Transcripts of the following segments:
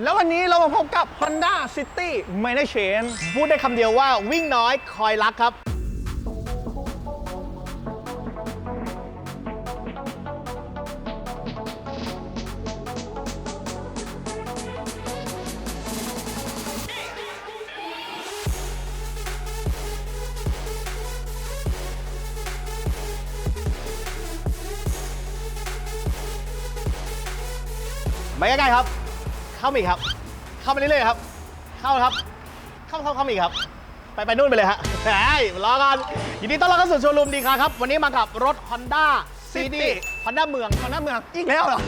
แล้ววันนี้เรามาพบกับ Honda City m i n o r Change พูดได้คำเดียวว่าวิ่งน้อยคอยรักครับ ไปใกล้ๆครับ เข้ามาอีกครับ เข้ามาเรื่อยๆครับ เข้าครับ เข้าเข้าเข้ามาอีกครับ ไปไปนู่นไปเลยฮะไอ้รอกันยินดีต้อนรับเข้าสู่โชว์รูมดีครับ วันนี้มากับรถ Honda City City Honda เมือง Honda เมืองอีกแล้วเหรอ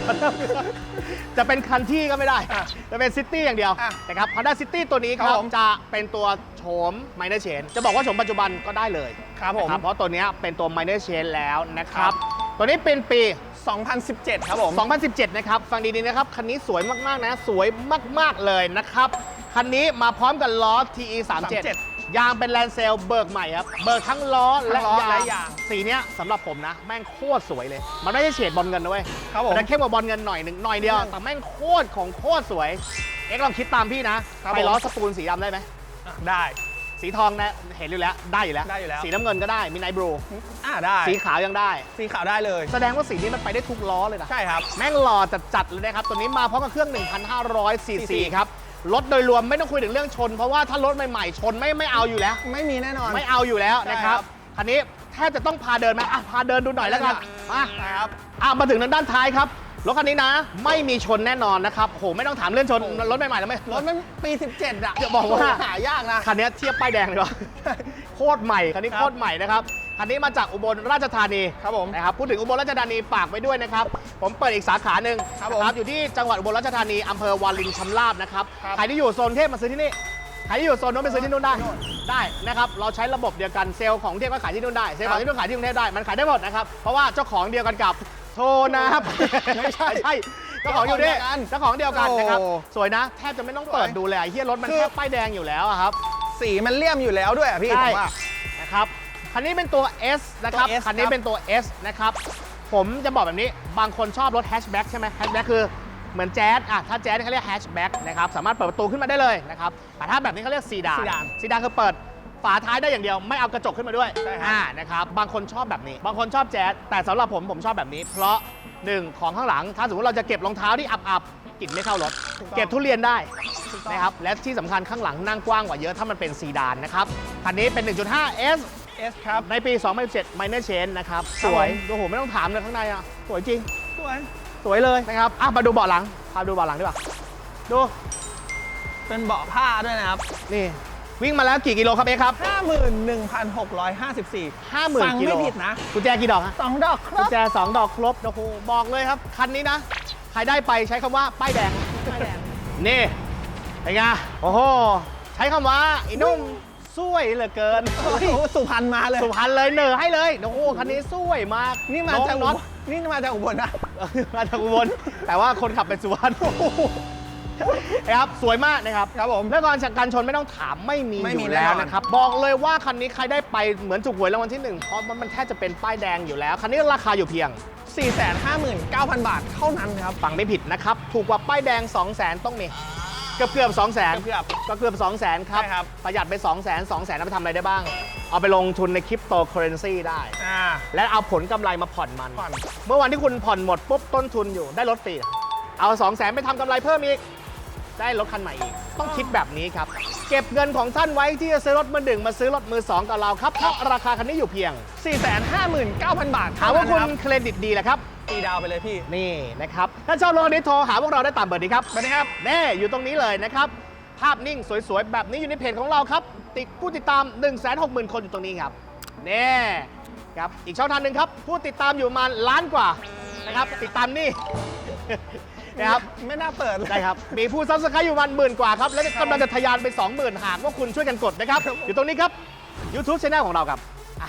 จะเป็นคันที่ก็ไม่ได้อะจะเป็นซิตี้อย่างเดียวอะนะครับ Honda City ตัวนี้คครัรับบผมจะเป็นตัวโฉม minor change จะบอกว่าโฉมปัจจุบันก็ได้เลยครับผม นะเพราะตัวเนี้ยเป็นตัว minor change แล้วนะครับครับ ตัวนี้เป็นปี 2017 ครับผม 2017 นะครับ ฟังดีๆนะครับ คันนี้สวยมากๆนะ สวยมากๆเลยนะครับ คันนี้มาพร้อมกับล้อ TE 37ยางเป็นแลนเซลเบิกใหม่ครับ เบิกทั้งล้อทั้และงล้อและยางยาง สีเนี้ยสำหรับผมนะ แม่งโคตรสวยเลย มันไม่ใช่เฉดบอลเงินนะเว้ยครับผมแต่เข้มกว่าบอลเงินหน่อยหนึ่งหน่อยเดียวอืมแต่แม่งโคตรของโคตรสวย เอ็กซ์ลองคิดตามพี่นะครับไปผมล้อสปูนสีดำได้ไหมอะได้ สีทองนะเห็นอยู่แล้วได้อยู่แล้วได้อยู่แล้ว สีน้ำเงินก็ได้มีไนท์บลูอ่าได้สีขาวยังได้ สีขาวได้เลย แสดงว่าสีนี้มันไปได้ทุกล้อเลยนะ ใช่ครับ แม่งหล่อจัดๆเลยนะครับ ตัวนี้มาพร้อมกับเครื่อง 1,500 ซีซี cc ครับ รถโดยรวมไม่ต้องคุยถึงเรื่องชน เพราะว่าถ้ารถใหม่ๆ ชนไม่ไม่เอาอยู่แล้ว ไม่มีแน่นอน ไม่เอาอยู่แล้วนะครับใช่ครับคันนี้ แทบจะต้องพาเดินไหมอะพาเดินดูหน่อยแล้วกันมาครับอะมาถึงทางด้านท้ายครับรถคันนี้นะ ไม่มีชนแน่นอนนะครับโหไม่ต้องถามเรื่องชนโอ้รถใหม่ๆแล้วไหมรถมันปี 17 อะจะบอกว่าหายากนะคันนี้เทียบป้ายแดงเลยวะโคตรใหม่คันนี้ครับโคตรใหม่นะครับคันนี้มาจากอุบลราชธานีครับผมนะครับพูดถึงอุบลราชธานีฝากไว้ด้วยนะครับผมเปิดอีกสาขาหนึ่งครับผมนะอยู่ที่จังหวัดอุบลราชธานีอำเภอวารินชำราบนะครับครับใครที่อยู่โซนเทพมาซื้อที่นี่ ใครที่อยู่โซนนู้นไปซื้อที่นู่นได้ที่นู่นได้นะครับ เราใช้ระบบเดียวกัน เซลล์ของกรุงเทพก็ขายที่นู่นได้ เซลล์ของที่นู่นขายที่กรุงเทพได้ มันขายได้หมดนะครับ เพราะว่าเจ้าของเดียวกันกับโทนะครับไม่ใช่ใช่เจ้าของอยู่นี่เจ้าของเดียวกันเจ้าของเดียวกันนะครับโอ้สวยนะ แทบจะไม่ต้องเปิดสวยดูเลยไอ้เฮียรถมันคือแค่ป้ายแดงอยู่แล้วอะครับ สีมันเลี่ยมอยู่แล้วด้วยอะพี่ใช่ผมว่านะครับ คันนี้เป็นตัว S นะครับตัว S คันนี้ครับเป็นตัว S นะครับ ผมจะบอกแบบนี้ บางคนชอบรถแฮชแบ็กใช่ไหมแฮชแบ็กคือ เหมือนแจ๊สอะถ้าแจ๊สเขาเรียกแฮชแบ็กนะครับสามารถเปิดประตูขึ้นมาได้เลยนะครับแต่ถ้าแบบนี้เขาเรียกซีดานซีดาน ซีดานคือเปิดฝาท้ายได้อย่างเดียวไม่เอากระจกขึ้นมาด้วยใช่ครับ อ่านะครับบางคนชอบแบบนี้ บางคนชอบแจ๊สแต่สำหรับผมผมชอบแบบนี้ เพราะหนึ่งของข้างหลัง ถ้าสมมติเราจะเก็บรองเท้าที่อับๆกลิ่นไม่เข้ารถถูกต้องเก็บทุเรียนได้ ถูกต้อง นะครับและที่สำคัญข้างหลังนั่งกว้างกว่าเยอะถ้ามันเป็นซีดานนะครับคันนี้เป็น 1.5 S S ครับ ในปี 2017 Minor Change นะครับคสรับวยผมโอ้โห ไม่ต้องถามเลยข้างในอะ สวยจริง สวย สวยเลยนะครับอะมาดูเบาะหลังพาดูเบาะหลังดีกว่าดูเป็นเบาะผ้าด้วยนะครับ นี่วิ่งมาแล้วกี่กิโลครับเอ๊ครับ 51,654 50,000ฟังกิโลไม่ผิดนะกุญแจกี่ดอกฮะสองดอกคกุรัญบแจ2ดอกครบโอ้โหบอกเลยครับ คันนี้นะ ใครได้ไปใช้คำว่าป้ายแดงนี่เป็นไงโอ้โห ใช้คำว่าไอ้นุ่ม สวยเหลือเกินโอ้โหสุพรรณมาเลย สุพรรณเลยเหนอให้เลยโอ้โหคันนี้สวยมากนี่มาจากน้อุองบลนี่มาจากอุบลนะ มาจากอุบลแต่ว่าคนขับเป็นสุวรรณนะครับสวยมากนะครับครับผมเรื่องการการชนไม่ต้องถามไม่มีไม่อมียู่แน่แล้วนอนนะครับบอกเลยว่าคันนี้ใครได้ไปเหมือนจุกหวยรางวัลที่หนึ่งเพราะมันมันแทบจะเป็นป้ายแดงอยู่แล้ว คันนี้ราคาอยู่เพียง 459,000 บาทเท่านั้นครับฟังไม่ผิดนะครับ ถูกกว่าป้ายแดง 2 0 0 0 0 0 ต้องมี เกือบเกือบ2 0 0 0 0 0เกือบก็เกือบ2 0 0 0 0 0ครับ ใช่ครับ ประหยัดไป2 0 0 0 0 0 2 0 0 0 0เอาไปทำอะไรได้บ้าง เอาไปลงทุนในคริปโตเคอเรนซีได้ อ่า และเอาผลกำไรมาผ่อนมัน ผ่อน เมื่อวันที่คุณผ่อนหมดปุ๊บต้นทุนอยู่ได้รถฟรีเอา2 0 0แสนไปทำกำไรเพิ่มอีก ได้รถคันใหม่อีก ต้องคิดแบบนี้ครับ เก็บเงินของท่านไว้ที่จะซื้อรถมือหนึ่งมาซื้อรถมือสองกับเราครับเพราะราคาคันนี้อยู่เพียง 459,000 บาทถามว่าคุณเท่นั้นรับเครดิตดีแหละครับ ตีดาวไปเลยพี่ นี่นะครับ ถ้าชอบรถคันนี้โทรหาพวกเราได้ตามเบอร์นี้ครับไปนะครับ แน่อยู่ตรงนี้เลยนะครับ ภาพนิ่งสวยๆ แบบนี้อยู่ในเพจของเราครับ ติดผู้ติดตาม 1 6 0 0 0 0 คนอยู่ตรงนี้ครับ แน่ครับ อีกช่องทางหนึ่งครับ ผู้ติดตามอยู่ประมาณล้านกว่านะครับ ติดตามนี่ นะครับ ไม่น่าเปิดเลย ได้ครับ มีผู้ซับสไครต์อยู่ประมาณหมื่นกว่าครับ และกำลังจะทะยานไป 20,000 หากว่าคุณช่วยกันกดนะครับ อยู่ตรงนี้ครับ YouTube Channel ของเราครับ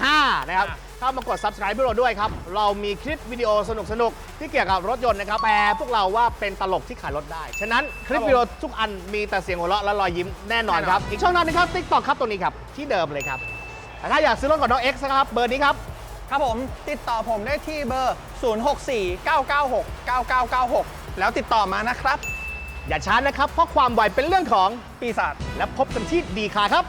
อ่านะครับ อ่า เข้ามากด subscribe พวกเราด้วยครับ เรามีคลิปวิดีโอสนุกๆ ที่เกี่ยวกับรถยนต์นะครับแปลพวกเราว่าเป็นตลกที่ขายรถได้ ฉะนั้นคลิปวิดีโอทุกอันมีแต่เสียงหัวเราะและรอยยิ้มแน่นอนครับ อีกช่องทางหนึงครับ TikTok ครับตรงนี้ครับ ที่เดิมเลยครับแต่ถ้าอยากซื้อรถกับน้อง X นะครับเบอร์นี้ครับ ครับผมติดต่อผมได้ที่เบอร์ 064 996 9996 แล้วติดต่อมานะครับ อย่าช้านะครับ เพราะความไวเป็นเรื่องของปีศาจและพบกันที่ดีคาครับ